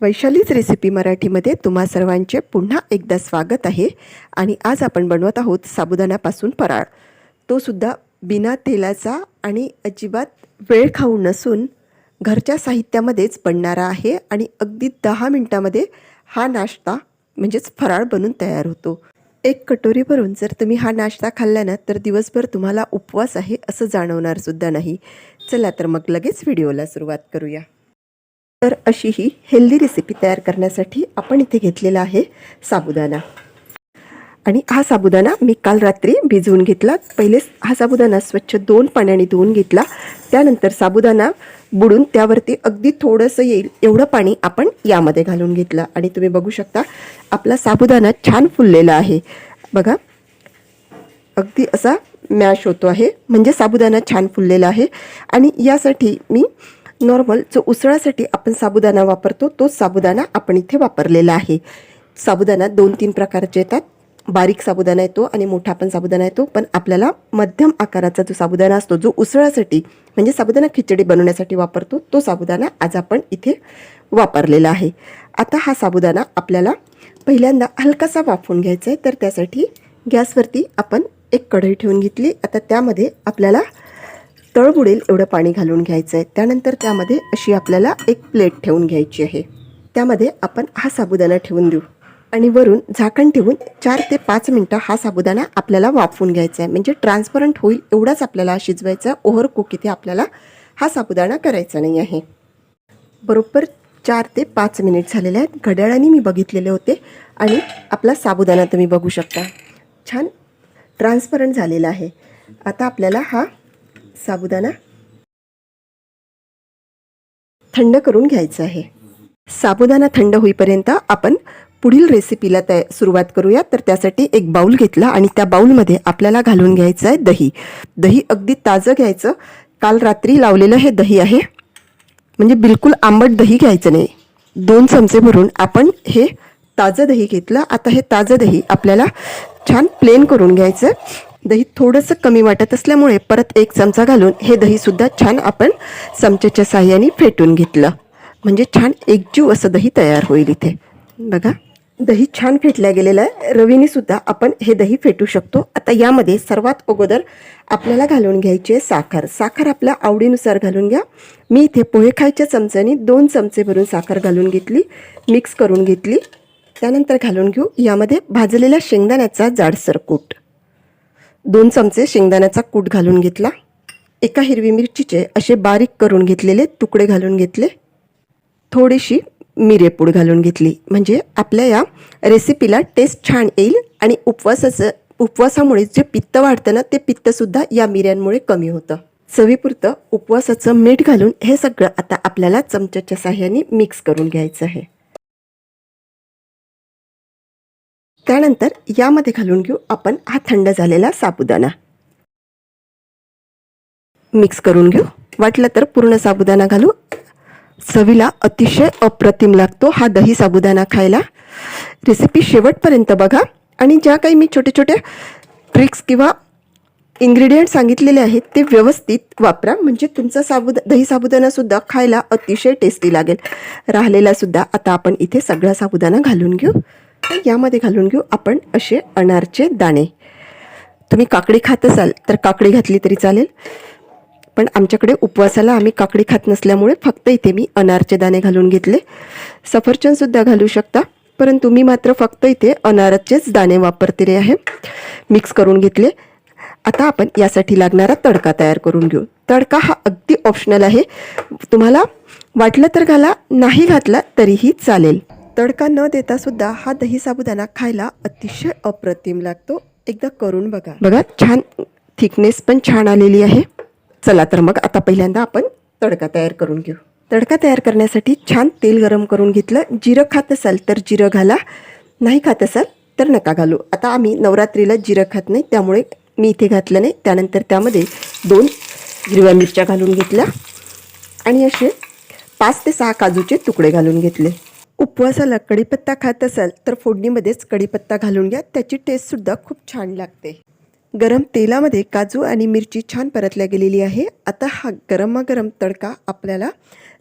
वैशालीच recipe मराठीमध्ये तुम्हा सर्वांचे पुन्हा एकदा स्वागत आहे. आणि आज आपण बनवत आहोत साबुदाण्यापासून फराळ तो सुद्धा बिना तेलाचा आणि अजिबात वेळ खाऊ नसून घरच्या साहित्यामध्येच बनणारा आहे. आणि अगदी दहा मिनटामध्ये हा नाश्ता म्हणजेच फराळ बनून तयार होतो. एक कटोरी भरून जर तुम्ही हा नाश्ता खाल्ला ना तर दिवसभर तुम्हाला उपवास आहे असं जाणवणार सुद्धा नाही. चला तर मग लगेच व्हिडिओला सुरुवात करूया. तर अशी ही हेल्दी रेसिपी तयार करण्यासाठी आपण इथे घेतलेला आहे साबुदाणा. आणि हा साबुदाणा मी काल रात्री भिजवून घेतला. पहिले हा साबुदाणा स्वच्छ दोन पाण्याने धुवून घेतला. त्यानंतर साबुदाणा बुडून त्यावरती अगदी थोडंसं येईल एवढं पाणी आपण यामध्ये घालून घेतलं. आणि तुम्ही बघू शकता आपला साबुदाणा छान फुललेला आहे. बघा अगदी असा मॅश होतो आहे. म्हणजे साबुदाणा छान फुललेला आहे. आणि यासाठी मी नॉर्मल जो उसळासाठी आपण साबुदाणा वापरतो तोच साबुदाणा आपण इथे वापरलेला आहे. साबुदाणा दोन तीन प्रकारचे येतात. बारीक साबुदाणा येतो आणि मोठा पण साबुदाणा येतो. पण आपल्याला मध्यम आकाराचा जो साबुदाणा असतो जो उसळासाठी म्हणजे साबुदाणा खिचडी बनवण्यासाठी वापरतो तो साबुदाणा आज आपण इथे वापरलेला आहे. आता हा साबुदाणा आपल्याला पहिल्यांदा हलकासा वाफवून घ्यायचा आहे. तर त्यासाठी गॅसवरती आपण एक कढई ठेवून घेतली. आता त्यामध्ये आपल्याला तळ बुडेल एवढं पाणी घालून घ्यायचं आहे त्यानंतर त्यामध्ये अशी आपल्याला एक प्लेट ठेवून घ्यायची आहे. त्यामध्ये आपण हा साबुदाणा ठेवून देऊ. आणि वरून झाकण ठेवून चार ते पाच मिनटं हा साबुदाणा आपल्याला वाफवून घ्यायचा आहे म्हणजे ट्रान्सपरंट होईल एवढाच आपल्याला शिजवायचा ओव्हर कुक इथे आपल्याला हा साबुदाणा करायचा नाही आहे. बरोबर चार ते पाच मिनिट झालेले आहेत. घड्याळाने मी बघितलेले होते. आणि आपला साबुदाणा तुम्ही बघू शकता. छान ट्रान्सपरंट झालेला आहे. आता आपल्याला हा साबुदाणा थंड करून घ्यायचं आहे. साबुदाणा थंड होईपर्यंत आपण पुढील रेसिपीला तया सुरुवात करूया. तर त्यासाठी एक बाऊल घेतला आणि त्या बाऊलमध्ये आपल्याला घालून घ्यायचं आहे दही. दही अगदी ताजं घ्यायचं. काल रात्री लावलेलं हे दही आहे. म्हणजे बिलकुल आंबट दही घ्यायचं नाही. दोन चमचे भरून आपण हे ताजं दही घेतलं. आता हे ताजं दही आपल्याला छान प्लेन करून घ्यायचं दही थोडंसं कमी वाटत असल्यामुळे परत एक चमचा घालून हे दहीसुद्धा छान आपण चमच्याच्या साह्याने फेटून घेतलं. म्हणजे छान एकजीव असं दही तयार होईल इथे. बघा दही छान फेटल्या गेलेलं आहे. रवीने सुद्धा आपण हे दही फेटू शकतो. आता यामध्ये सर्वात अगोदर आपल्याला घालून घ्यायची आहे साखर. साखर आपल्या आवडीनुसार घालून घ्या. मी इथे पोहे खायच्या चमच्याने दोन चमचे भरून साखर घालून घेतली मिक्स करून घेतली. त्यानंतर घालून घेऊ. यामध्ये भाजलेल्या शेंगदाण्याचा जाडसर कूट. दोन चमचे शेंगदाण्याचा कूट घालून घेतला. एका हिरवी मिरचीचे असे बारीक करून घेतलेले तुकडे घालून घेतले. थोडीशी मिरेपूड घालून घेतली. म्हणजे आपल्या या रेसिपीला टेस्ट छान येईल आणि उपवासाचं उपवासामुळे जे पित्त वाढतं ना ते पित्तसुद्धा या मिऱ्यांमुळे कमी होतं. चवीपुरतं उपवासाचं मीठ घालून हे सगळं आता आपल्याला चमच्याच्या साह्याने मिक्स करून घ्यायचं आहे. त्यानंतर यामध्ये घालून घेऊ आपण हा थंड झालेला साबुदाणा. मिक्स करून घेऊ. वाटलं तर पूर्ण साबुदाणा घालू. चवीला अतिशय अप्रतिम लागतो हा दही साबुदाणा खायला. रेसिपी शेवटपर्यंत बघा. आणि ज्या काही मी छोटे छोटे ट्रिक्स किंवा इन्ग्रेडियंट सांगितलेले आहेत ते व्यवस्थित वापरा. म्हणजे तुमचा साबुदा दही साबुदाणासुद्धा खायला अतिशय टेस्टी लागेल. राहिलेला सुद्धा आता आपण इथे सगळा साबुदाणा घालून घेऊ. तर यामध्ये घालून घेऊ आपण असे अनारचे दाणे. तुम्ही काकडी खात असाल तर काकडी घातली तरी चालेल. पण आमच्याकडे उपवासाला आम्ही काकडी खात नसल्यामुळे फक्त इथे मी अनारचे दाणे घालून घेतले. सफरचंदसुद्धा घालू शकता परंतु मी मात्र फक्त इथे अनारचेच दाणे वापरते आहे. मिक्स करून घेतले. आता आपण यासाठी लागणारा तडका तयार करून घेऊ. तडका हा अगदी ऑप्शनल आहे. तुम्हाला वाटलं तर घाला नाही घातला तरीही चालेल. तडका न देता सुद्धा हा दही साबुदाणा खायला अतिशय अप्रतिम लागतो. एकदा करून बघा. बघा छान थिकनेस पण छान आलेली आहे. चला तर मग आता पहिल्यांदा आपण तडका तयार करून घेऊ. तडका तयार करण्यासाठी छान तेल गरम करून घेतलं. जिरं खात असाल तर जिरं घाला. नाही खात असाल तर नका घालू. आता आम्ही नवरात्रीला जिरं खात नाही त्यामुळे मी इथे घातलं नाही. त्यानंतर त्यामध्ये दोन हिरव्या मिरच्या घालून घेतल्या आणि असे पाच ते सहा काजूचे तुकडे घालून घेतले. उपवासाला कढीपत्ता खात असाल तर फोडणीमध्येच कढीपत्ता घालून घ्या. त्याची टेस्टसुद्धा खूप छान लागते. गरम तेलामध्ये काजू आणि मिरची छान परतल्या गेलेली आहे. आता हा गरमागरम तडका आपल्याला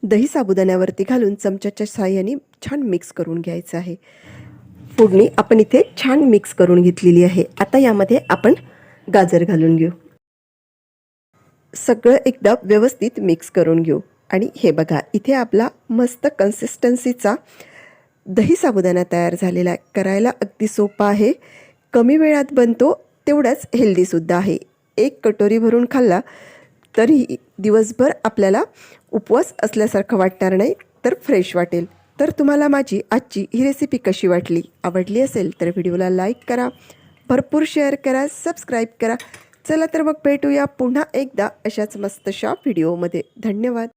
दही साबुदाण्यावरती घालून चमच्याच्या साह्याने छान मिक्स करून घ्यायचं आहे. फोडणी आपण इथे छान मिक्स करून घेतलेली आहे. आता यामध्ये आपण गाजर घालून घेऊ. सगळं एकदा व्यवस्थित मिक्स करून घेऊ. आणि हे बघा इथे आपला मस्त कन्सिस्टन्सीचा दही साबुदाणा तयार झालेला आहे. करायला अगदी सोपा आहे. कमी वेळात बनतो तेवढाच हेल्दीसुद्धा आहे. एक कटोरी भरून खाल्ला तरी दिवसभर आपल्याला उपवास असल्यासारखं वाटणार नाही तर फ्रेश वाटेल. तर तुम्हाला माझी आजची ही रेसिपी कशी वाटली आवडली असेल तर व्हिडिओला लाईक करा. भरपूर शेअर करा सबस्क्राईब करा. चला तर मग भेटूया पुन्हा एकदा अशाच मस्तशा व्हिडिओमध्ये धन्यवाद.